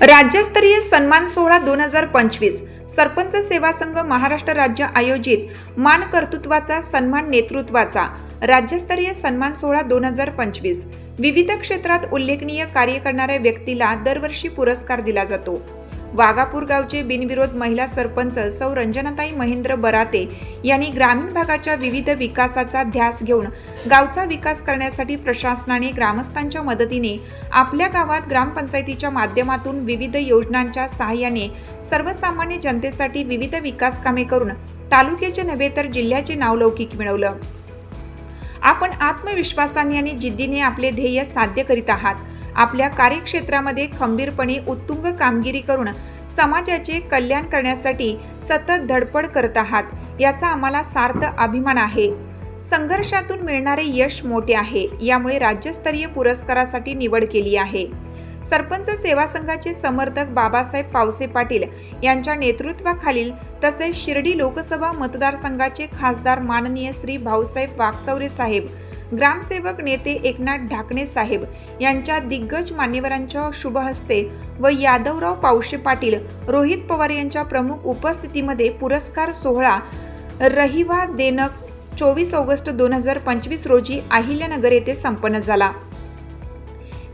राज्यस्तरीय सन्मान सोहळा दोन हजार पंचवीस. सरपंच सेवा संघ महाराष्ट्र राज्य आयोजित मान कर्तृत्वाचा सन्मान नेतृत्वाचा राज्यस्तरीय सन्मान सोहळा दोन हजार पंचवीस. विविध क्षेत्रात उल्लेखनीय कार्य करणाऱ्या व्यक्तीला दरवर्षी पुरस्कार दिला जातो. वाघापूर गावचे बिनविरोध महिला सरपंच सौ रंजनाताई महेंद्र बराते यांनी ग्रामीण भागाच्या विविध विकासाचा ध्यास घेऊन गावचा विकास करण्यासाठी प्रशासनाने ग्रामस्थांच्या मदतीने आपल्या गावात ग्रामपंचायतीच्या माध्यमातून विविध योजनांच्या सहाय्याने सर्वसामान्य जनतेसाठी विविध विकास कामे करून तालुक्याचे नव्हे तर जिल्ह्याचे नावलौकिक मिळवलं. आपण आत्मविश्वासाने आणि जिद्दीने आपले ध्येय साध्य करीत आहात. आपल्या कार्यक्षेत्रामध्ये खंबीरपणे उत्तुंग कामगिरी करून समाजाचे कल्याण करण्यासाठी सतत धडपड करत आहात याचा आम्हाला सार्थ अभिमान आहे. संघर्षातून मिळणारे यश मोठे आहे यामुळे राज्यस्तरीय पुरस्कारासाठी निवड केली आहे. सरपंच सेवा संघाचे समर्थक बाबासाहेब पावसे पाटील यांच्या नेतृत्वाखालील तसेच शिर्डी लोकसभा मतदारसंघाचे खासदार माननीय श्री भाऊसाहेब वागचौरे साहेब ग्रामसेवक नेते एकनाथ ढाकणे साहेब यांच्या दिग्गज मान्यवरांच्या शुभहस्ते व यादवराव पावशे पाटील रोहित पवार यांच्या प्रमुख उपस्थितीमध्ये पुरस्कार सोहळा रहिवा देनक चोवीस ऑगस्ट दोन हजार पंचवीस रोजी अहिल्यानगर येथे संपन्न झाला.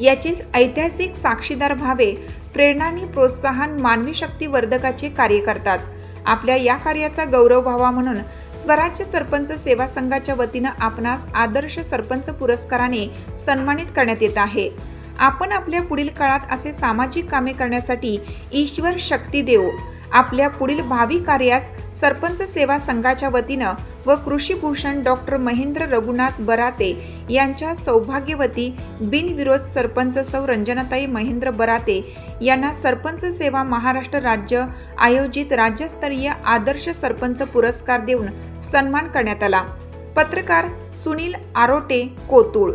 याचे ऐतिहासिक साक्षीदार व्हावे प्रेरणाने प्रोत्साहन मानवी शक्ती वर्धकाचे कार्य करतात. आपल्या या कार्याचा गौरव व्हावा म्हणून स्वराज्य सरपंच सेवा संघाच्या वतीनं आपणास आदर्श सरपंच पुरस्काराने सन्मानित करण्यात येत आहे. आपण आपल्या पुढील काळात असे सामाजिक कामे करण्यासाठी ईश्वर शक्ती देव. आपल्या पुढील भावी कार्यास सरपंच सेवा संघाच्या वतीनं व कृषीभूषण डॉक्टर महेंद्र रघुनाथ बराते यांच्या सौभाग्यवती बिनविरोध सरपंच सौ. रंजनाताई महेंद्र बराते यांना सरपंच सेवा महाराष्ट्र राज्य आयोजित राज्यस्तरीय आदर्श सरपंच पुरस्कार देऊन सन्मान करण्यात आला. पत्रकार सुनील आरोटे कोतुळ